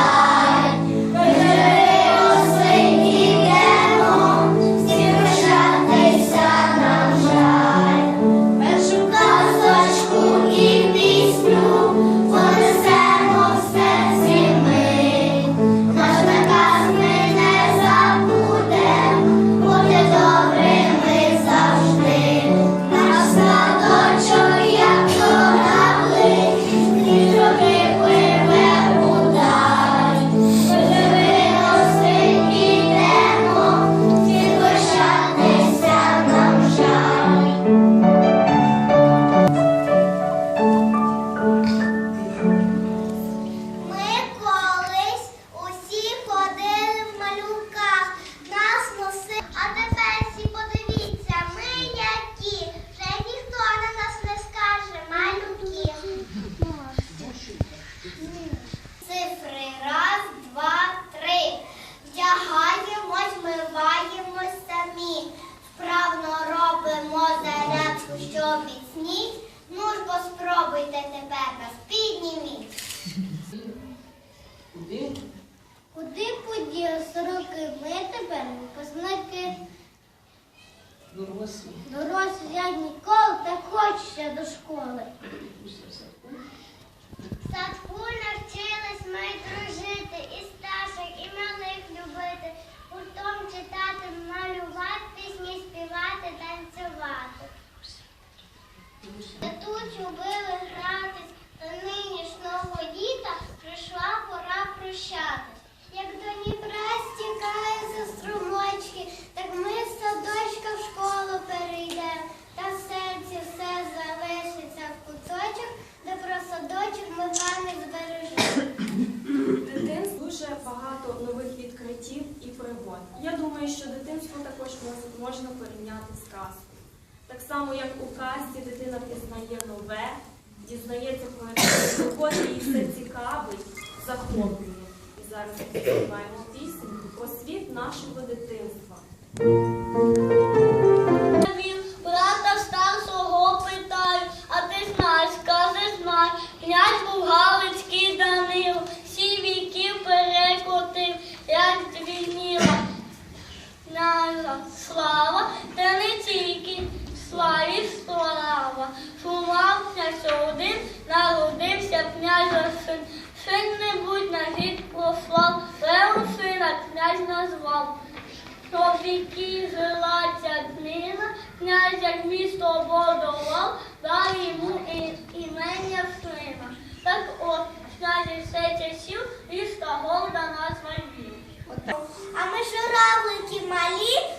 감사합니다. Міцніть. Ну ж бо спробуйте тепер нас підніміть. Куди? Куди поділися руки? Ми тепер випускники. Дорослі. Дорослі я ніколи, так хочеться до школи. Я думаю, що дитинство також можна порівняти з казкою. Так само, як у казці дитина пізнає нове, дізнається про їй все цікавить, захоплює. І зараз ми співаємо пісню про світ нашого дитинства. Народився князя син. Син не на гід прослав, Левом сина князь назвав. Що віки жила ця днина, князь як місто будував, дав йому імення сина. Так от, князь все часів, і горда назва Львів. А ми журавлики малі,